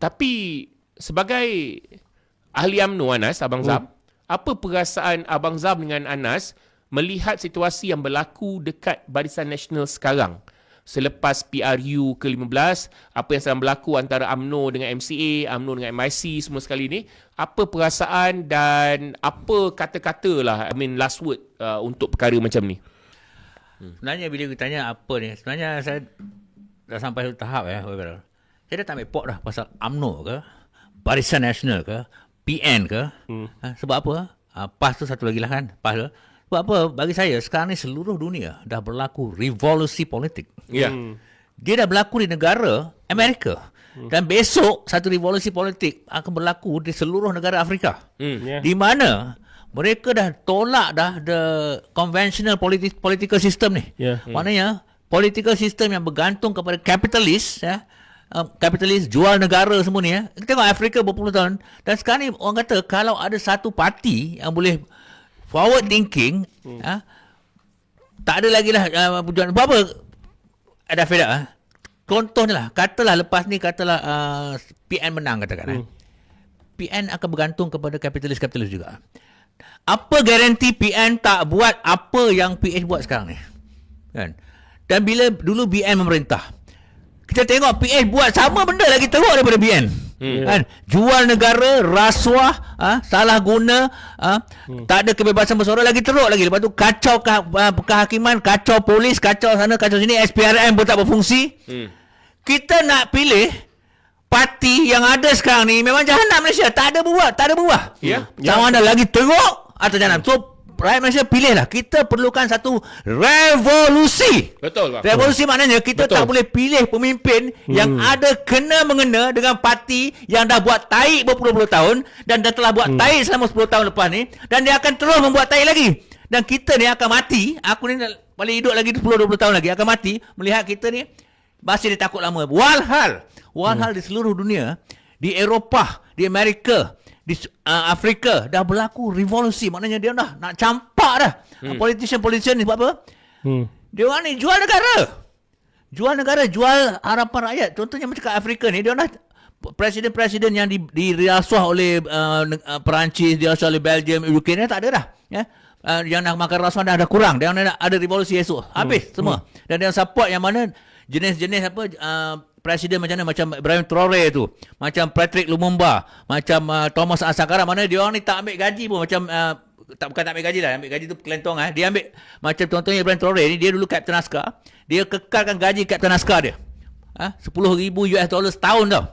Tapi sebagai ahli UMNO Anas, Abang Zam, apa perasaan Abang Zam dengan Anas melihat situasi yang berlaku dekat Barisan Nasional sekarang? Selepas PRU ke-15, apa yang sedang berlaku antara AMNO dengan MCA, AMNO dengan MIC semua sekali ni, apa perasaan dan apa kata-kata lah, I mean last word uh, untuk perkara macam ni? Sebenarnya bila kita tanya apa ni, sebenarnya saya dah sampai satu tahap ya. Saya dah tak ambil pot dah pasal UMNO ke, Barisan Nasional ke, PN ke. Hmm. Ha, sebab apa? Ha, PAS tu satu lagi lah kan, PAS tu. Sebab apa? Bagi saya, sekarang ni seluruh dunia dah berlaku revolusi politik. Ya. Hmm. Dia dah berlaku di negara Amerika. Dan besok satu revolusi politik akan berlaku di seluruh negara Afrika. Hmm. Ya. Di mana mereka dah tolak dah the conventional politi- political system ni. Ya. Hmm. Maknanya political system yang bergantung kepada kapitalis ya. Uh, kapitalis jual negara semua ni ya. Kita tengok Afrika berpuluh tahun dan sekarang ni orang kata kalau ada satu parti yang boleh forward thinking hmm. ya, tak ada lagi lah uh, perjuangan. Apa ada fed up ah. Contohnya lah, katalah lepas ni katalah uh, PN menang katakan. Hmm. PN akan bergantung kepada kapitalis-kapitalis juga. Apa garanti PN tak buat apa yang PH buat sekarang ni? Kan? Dan bila dulu BN memerintah, kita tengok PH buat sama benda lagi teruk daripada BN. Hmm. Kan? Jual negara, rasuah, ha? salah guna, ha? hmm. tak ada kebebasan bersuara lagi teruk lagi. Lepas tu kacau ke, uh, kehakiman, kacau polis, kacau sana, kacau sini, SPRM pun tak berfungsi. Hmm. Kita nak pilih parti yang ada sekarang ni memang jahanam Malaysia. Tak ada buah, tak ada buah. Ya. Sama ada lagi teruk atau jahanam. So, rakyat Malaysia pilihlah. Kita perlukan satu revolusi. Betul, Bang. Revolusi maknanya kita Betul. tak boleh pilih pemimpin hmm. yang ada kena mengena dengan parti yang dah buat taik berpuluh-puluh tahun dan dah telah buat hmm. taik selama 10 tahun lepas ni dan dia akan terus membuat taik lagi. Dan kita ni akan mati, aku ni nak- boleh hidup lagi 10-20 tahun lagi akan mati melihat kita ni masih dia takut lama. Walhal, walhal hmm. di seluruh dunia, di Eropah, di Amerika, di uh, Afrika dah berlaku revolusi. Maknanya dia dah nak campak dah. Hmm. Politician-politician ni sebab apa? Hmm. Dia orang ni jual negara. Jual negara, jual harapan rakyat. Contohnya macam kat Afrika ni, dia dah presiden-presiden yang di, dirasuah oleh uh, uh, Perancis, dirasuah oleh Belgium, UK ni tak ada dah. Ya? Uh, yang nak makan rasuah dah ada kurang. Dia nak ada revolusi esok. Habis hmm. semua. Dan dia support yang mana jenis-jenis apa uh, presiden macam mana macam Ibrahim Traore tu, macam Patrick Lumumba, macam uh, Thomas Sankara mana dia orang ni tak ambil gaji pun macam uh, tak bukan tak ambil gaji lah, ambil gaji tu kelentong ah. Dia ambil macam contohnya Ibrahim Traore ni dia dulu Kapten Askar, dia kekalkan gaji Kapten Askar dia. Ha? 10,000 US dollar setahun tau.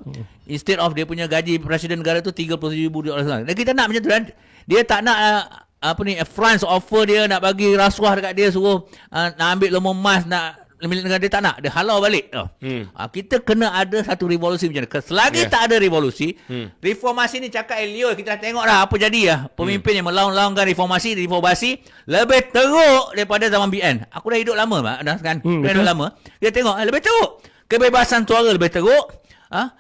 Instead of dia punya gaji presiden negara tu 30,000 dollar setahun. Dan kita nak macam tu kan. Dia tak nak uh, apa ni France offer dia nak bagi rasuah dekat dia suruh uh, nak ambil lemah emas nak milik negara dia tak nak dia halau balik tau. Hmm. Ha, kita kena ada satu revolusi macam ni. Selagi Yeah. tak ada revolusi, Hmm. reformasi ni cakap Elio kita dah tengok dah apa jadi ya. Pemimpin yang melaung-laungkan reformasi, reformasi lebih teruk daripada zaman BN. Aku dah hidup lama mak, dah kan. Hmm, dah hidup lama. Dia tengok eh, lebih teruk. Kebebasan suara lebih teruk. Ha?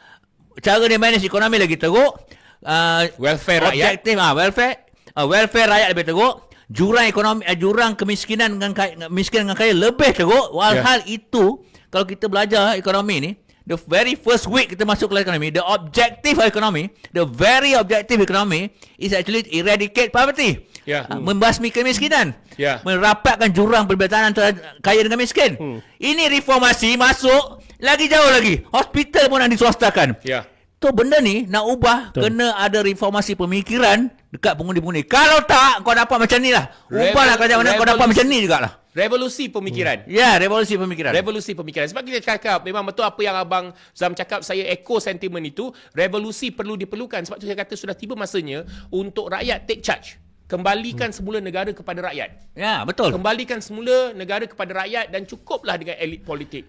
Cara dia manage ekonomi lagi teruk. Uh, Welfare rakyat. Objektif ah welfare uh, welfare rakyat lebih teruk. Jurang ekonomi uh, jurang kemiskinan dengan kaya, miskin dengan kaya lebih teruk. Walhal itu kalau kita belajar ekonomi ni The very first week kita masuk kelas ekonomi, the objective of economy, the very objective economy is actually eradicate poverty. Ya. Ah, membasmi kemiskinan. Ya. Merapatkan jurang perbezaan antara kaya dengan miskin. Hmm. Ini reformasi masuk lagi jauh lagi. Hospital pun nak diswastakan. Ya. Tu benda ni nak ubah Betul. kena ada reformasi pemikiran dekat pengundi-pengundi. Kalau tak kau dapat macam ni lah. Ubahlah Revol- kerajaan mana kau dapat macam ni jugalah. Revolusi pemikiran. Ya, revolusi pemikiran. Revolusi pemikiran. Sebab kita cakap, memang betul apa yang Abang Zam cakap, saya echo sentimen itu. Revolusi perlu diperlukan. Sebab tu saya kata sudah tiba masanya untuk rakyat take charge. Kembalikan semula negara kepada rakyat. ya, betul. Kembalikan semula negara kepada rakyat dan cukuplah dengan elit politik.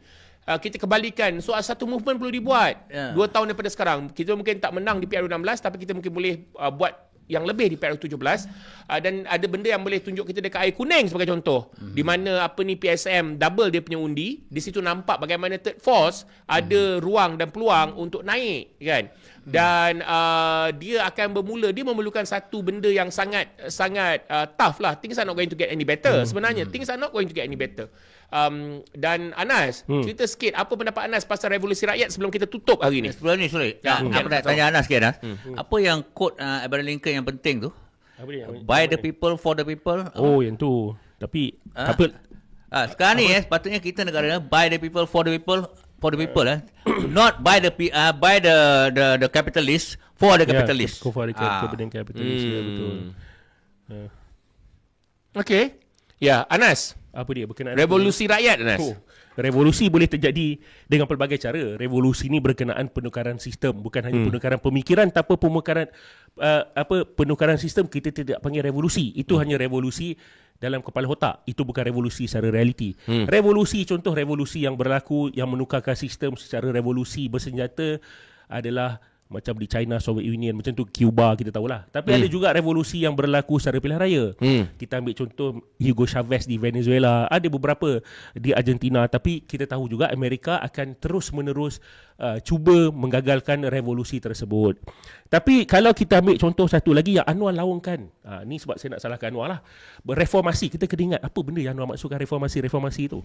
Uh, kita kembalikan. So, satu movement perlu dibuat. Ya. Dua tahun daripada sekarang. Kita mungkin tak menang di PRU 16 tapi kita mungkin boleh uh, buat yang lebih di PRU 17 uh, dan ada benda yang boleh tunjuk kita dekat air kuning sebagai contoh. Mm-hmm. di mana apa ni PSM double dia punya undi. Di situ nampak bagaimana third force ada ruang dan peluang untuk naik kan? Dan uh, dia akan bermula dia memerlukan satu benda yang sangat sangat uh, tough lah. Things are not going to get any better sebenarnya. Things are not going to get any better Um, dan Anas, hmm. cerita sikit apa pendapat Anas pasal revolusi rakyat sebelum kita tutup hari ni? Sebelum ni, sorry. Ya, Hmm. aku nak tanya Anas sikit. Anas. Apa yang quote uh, Abraham Lincoln yang penting tu? Apa dia? By the people, for the people. Oh, yang tu. Tapi Ah. apa Ah, sekarang ni eh, sepatutnya kita negara by the people, for the people, for the people eh. Not by the uh, by the the the capitalist, for the capitalist. Ya, for the Ah. kapitalis ya, betul. Hmm. Okey. Ya, Anas. Apa dia berkenaan Revolusi rakyat Anas. Oh, revolusi boleh terjadi dengan pelbagai cara. Revolusi ini berkenaan penukaran sistem, bukan hanya hmm. penukaran pemikiran tanpa penukaran uh, apa penukaran sistem kita tidak panggil revolusi. Itu hmm. hanya revolusi dalam kepala otak. Itu bukan revolusi secara realiti. Hmm. Revolusi contoh revolusi yang berlaku yang menukarkan sistem secara revolusi bersenjata adalah macam di China, Soviet Union, macam tu Cuba kita tahulah. Tapi hmm. ada juga revolusi yang berlaku secara pilihan raya. Hmm. Kita ambil contoh Hugo Chavez di Venezuela, ada beberapa di Argentina tapi kita tahu juga Amerika akan terus menerus uh, cuba menggagalkan revolusi tersebut. Tapi kalau kita ambil contoh satu lagi yang Anwar laungkan. Ha, ni sebab saya nak salahkan Anwar lah. Reformasi, kita kena ingat apa benda yang Anwar maksudkan reformasi-reformasi itu.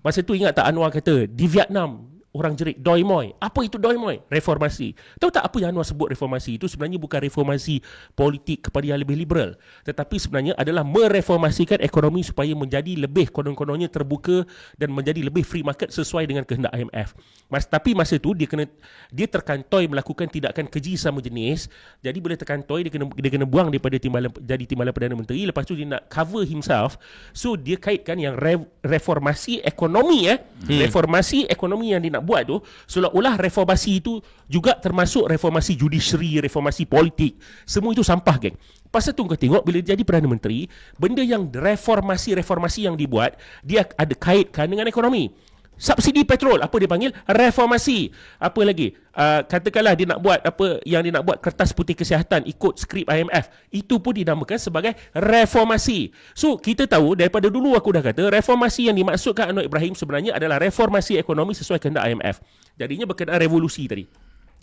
Masa tu ingat tak Anwar kata di Vietnam orang jerit doi moi. Apa itu doi moi? Reformasi. Tahu tak apa yang Anwar sebut reformasi itu sebenarnya bukan reformasi politik kepada yang lebih liberal, tetapi sebenarnya adalah mereformasikan ekonomi supaya menjadi lebih konon-kononnya terbuka dan menjadi lebih free market sesuai dengan kehendak IMF. Mas tapi masa tu dia kena dia terkantoi melakukan tindakan keji sama jenis. Jadi bila terkantoi dia kena dia kena buang daripada timbalan jadi timbalan perdana menteri lepas tu dia nak cover himself. So dia kaitkan yang re, reformasi ekonomi eh. Hmm. Reformasi ekonomi yang dia buat tu seolah-olah reformasi itu juga termasuk reformasi judiciary, reformasi politik. Semua itu sampah geng. Pasal tu kau tengok bila dia jadi Perdana Menteri, benda yang reformasi-reformasi yang dibuat, dia ada kaitkan dengan ekonomi. Subsidi petrol, apa dia panggil? Reformasi. Apa lagi? Uh, katakanlah dia nak buat apa yang dia nak buat kertas putih kesihatan ikut skrip IMF. Itu pun dinamakan sebagai reformasi. So, kita tahu daripada dulu aku dah kata reformasi yang dimaksudkan Anwar Ibrahim sebenarnya adalah reformasi ekonomi sesuai kehendak IMF. Jadinya berkenaan revolusi tadi.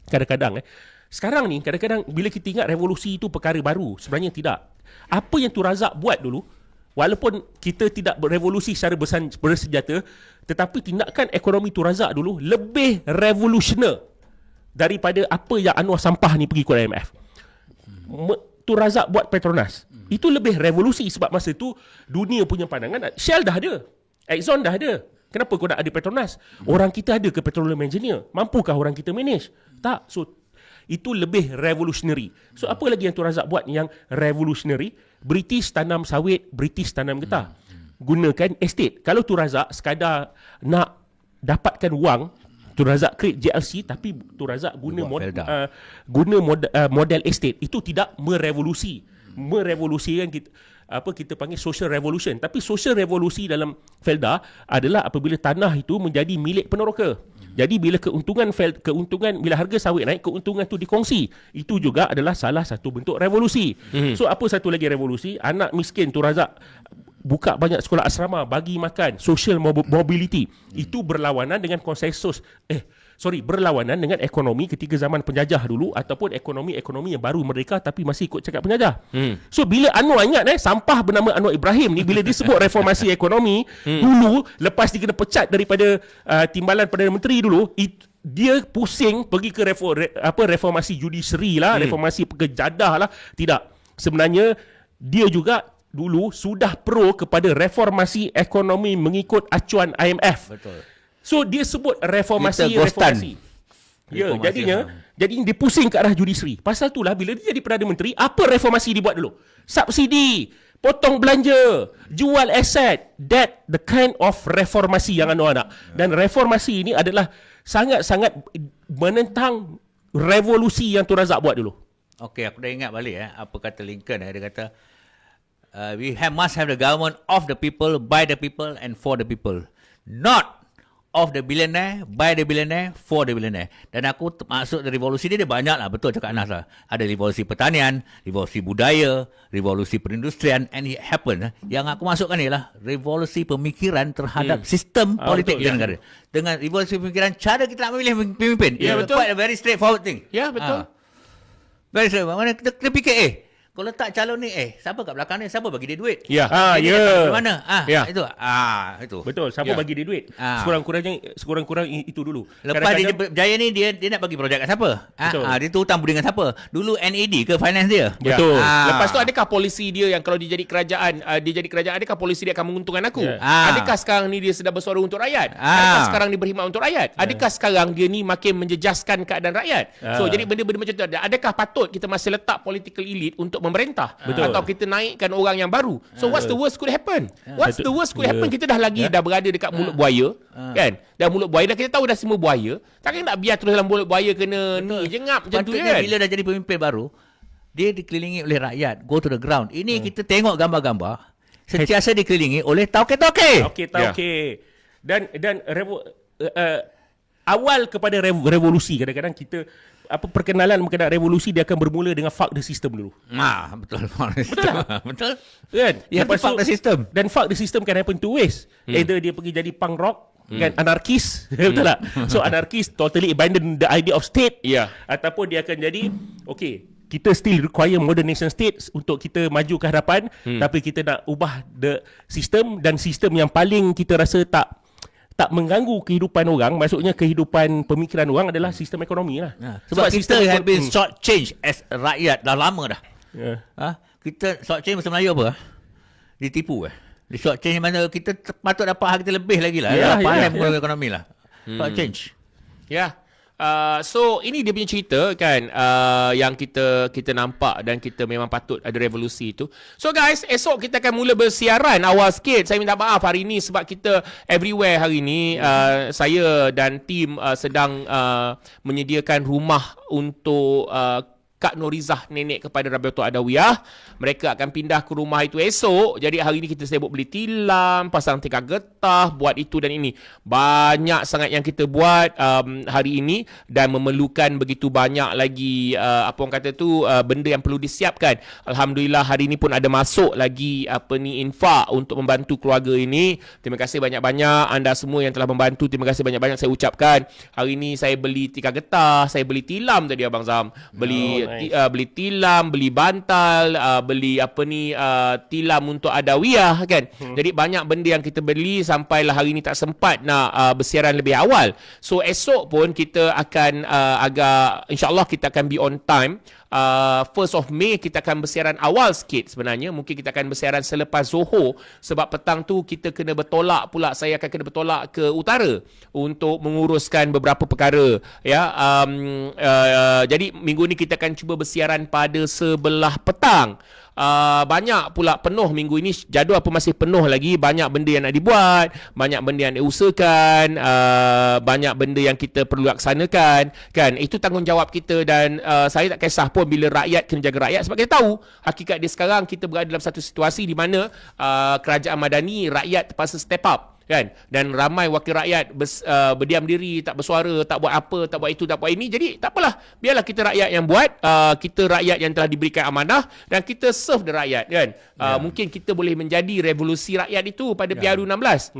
Kadang-kadang eh. Sekarang ni kadang-kadang bila kita ingat revolusi itu perkara baru, sebenarnya tidak. Apa yang Tu Razak buat dulu, walaupun kita tidak berevolusi secara bersenjata, tetapi tindakan ekonomi Tu Razak dulu lebih revolusioner daripada apa yang Anwar Sampah ni pergi ke IMF. Me- Tu Razak buat Petronas. Itu lebih revolusi sebab masa tu dunia punya pandangan Shell dah ada. Exxon dah ada. Kenapa kau nak ada Petronas? Orang kita ada ke petroleum engineer? Mampukah orang kita manage? Tak. So itu lebih revolutionary. So apa lagi yang Tu Razak buat yang revolutionary? British tanam sawit, British tanam getah. Gunakan estate. Kalau Tu Razak sekadar nak dapatkan wang, Tu Razak create JLC tapi Tu Razak guna mod, uh, guna mod, uh, model estate. Itu tidak merevolusi. Merevolusikan kita apa kita panggil social revolution. Tapi social revolusi dalam Felda adalah apabila tanah itu menjadi milik peneroka. Jadi bila keuntungan fel, keuntungan bila harga sawit naik, keuntungan tu dikongsi. Itu juga adalah salah satu bentuk revolusi. Hmm. So apa satu lagi revolusi? Anak miskin tu Razak buka banyak sekolah asrama, bagi makan, social mob- mobility. Itu berlawanan dengan konsensus eh sorry berlawanan dengan ekonomi ketika zaman penjajah dulu ataupun ekonomi-ekonomi yang baru merdeka tapi masih ikut cakap penjajah. Hmm. So bila Anwar ingat eh sampah bernama Anwar Ibrahim ni bila disebut reformasi ekonomi hmm. dulu lepas dia kena pecat daripada uh, timbalan Perdana Menteri dulu it, dia pusing pergi ke reform, re, apa reformasi judiciary lah, hmm. reformasi pekerjadah lah. Tidak. Sebenarnya dia juga dulu sudah pro kepada reformasi ekonomi mengikut acuan IMF. Betul. So dia sebut reformasi Kita reformasi. Ya, Reformasi, jadinya ha. jadi dia pusing ke arah judiciary. Pasal itulah bila dia jadi Perdana Menteri, apa reformasi dibuat dulu? Subsidi, potong belanja, jual aset. That the kind of reformasi yang Anwar nak. Dan reformasi ini adalah sangat-sangat menentang revolusi yang Tu Razak buat dulu. Okey, aku dah ingat balik eh apa kata Lincoln eh. Dia kata uh, we have must have the government of the people, by the people and for the people. Not of the billionaire, by the billionaire, for the billionaire. Dan aku t- maksud revolusi dia, dia banyak lah. Betul cakap Anas lah. Ada revolusi pertanian, revolusi budaya, revolusi perindustrian and it happened. eh. Yang aku masukkan ni lah revolusi pemikiran terhadap sistem Ah, politik betul, di ya. negara. Dengan revolusi pemikiran, cara kita nak memilih pemimpin. Ya, It's betul. Quite a very straightforward thing. Ya, betul. Ah. Very straightforward. Mana kita, kita fikir eh Kau letak calon ni, eh, siapa kat belakang ni? Siapa bagi dia duit? Ya. Ah, Dia ya. dapat Dari mana? Ah, Ya. itu. Ah, itu. Betul, siapa Ya. bagi dia duit? Ah. Sekurang-kurangnya sekurang-kurang itu dulu. Lepas dia Kadang-kadang- berjaya ni dia dia nak bagi projek kat siapa? Ah, Betul. ah, dia tu hutang budi dengan siapa? Dulu NAD ke finance dia? Ya. Betul. Ah. Lepas tu adakah polisi dia yang kalau dia jadi kerajaan, uh, dia jadi kerajaan, adakah polisi dia akan menguntungkan aku? Ya. Ah. Adakah sekarang ni dia sedang bersuara untuk rakyat? Ah. Adakah sekarang ni berkhidmat untuk rakyat? Adakah sekarang dia ni makin menjejaskan keadaan rakyat? So Ah. jadi benda-benda macam tu ada. Adakah patut kita masih letak political elite untuk memerintah Betul. atau kita naikkan orang yang baru? So what's the worst could happen? What's the worst could Ya. happen? Kita dah lagi dah berada dekat mulut buaya, kan? Dah mulut buaya dah kita tahu dah semua buaya. Takkan nak biar terus dalam mulut buaya kena ni jengap macam tu kan? bila dah jadi pemimpin baru, dia dikelilingi oleh rakyat, go to the ground. Ini kita tengok gambar-gambar, sentiasa dikelilingi oleh tauke-tauke. Okey, tahu Ya. Dan dan revo, uh, uh, awal kepada rev- revolusi kadang-kadang kita apa perkenalan mengenai revolusi dia akan bermula dengan fuck the system dulu. Ah, betul. Betul. betul. Kan? You have to Lepas fuck the system. Dan fuck the system can happen two ways. Hmm. Either dia pergi jadi punk rock kan anarkis betul tak so anarkis totally abandon the idea of state Ya. ataupun dia akan jadi okay kita still require modern nation states untuk kita maju ke hadapan hmm. tapi kita nak ubah the system dan sistem yang paling kita rasa tak tak mengganggu kehidupan orang maksudnya kehidupan pemikiran orang adalah sistem ekonomi lah Ha, sebab, kita have been hmm. short change as rakyat dah lama dah. yeah. Ha? Kita short change bahasa Melayu apa? Ditipu eh. Di short change mana kita patut dapat harga lebih lagi lah. Ya, Ya, pandai ya, menggunakan ekonomi lah. Short change. Ya. Uh, so ini dia punya cerita kan uh, yang kita kita nampak dan kita memang patut ada revolusi itu. So guys, esok kita akan mula bersiaran awal sikit. Saya minta maaf hari ini sebab kita everywhere hari ini uh, saya dan tim uh, sedang uh, menyediakan rumah untuk uh, Kak Norizah nenek kepada Rabiatul Adawiyah. Mereka akan pindah ke rumah itu esok. Jadi hari ini kita sibuk beli tilam, pasang tikar getah, buat itu dan ini. Banyak sangat yang kita buat um, hari ini dan memerlukan begitu banyak lagi uh, apa orang kata tu uh, benda yang perlu disiapkan. Alhamdulillah hari ini pun ada masuk lagi apa ni infak untuk membantu keluarga ini. Terima kasih banyak-banyak anda semua yang telah membantu. Terima kasih banyak-banyak saya ucapkan. Hari ini saya beli tikar getah, saya beli tilam tadi Abang Zam. Beli Oh, nice. uh, beli tilam, beli bantal, uh, beli apa ni uh, tilam untuk adawiyah kan. Hmm. Jadi banyak benda yang kita beli sampailah hari ni tak sempat nak uh, bersiaran lebih awal. So esok pun kita akan uh, agak insyaallah kita akan be on time. Uh, first of May kita akan bersiaran awal sikit sebenarnya. Mungkin kita akan bersiaran selepas Zohor sebab petang tu kita kena bertolak pula. Saya akan kena bertolak ke utara untuk menguruskan beberapa perkara. Ya, um, uh, jadi minggu ni kita akan cuba bersiaran pada sebelah petang. Uh, banyak pula penuh minggu ini. Jadual apa masih penuh lagi. Banyak benda yang nak dibuat banyak benda yang diusahakan uh, banyak benda yang kita perlu laksanakan kan? Itu tanggungjawab kita dan uh, saya tak kisah pun bila rakyat kena jaga rakyat sebab kita tahu hakikat dia sekarang kita berada dalam satu situasi di mana uh, kerajaan madani rakyat terpaksa step up kan? Dan ramai wakil rakyat bers, uh, berdiam diri tak bersuara tak buat apa tak buat itu tak buat ini. Jadi tak apalah. Biarlah kita rakyat yang buat uh, kita rakyat yang telah diberikan amanah dan kita serve the rakyat kan? Uh, mungkin kita boleh menjadi revolusi rakyat itu pada PRU 16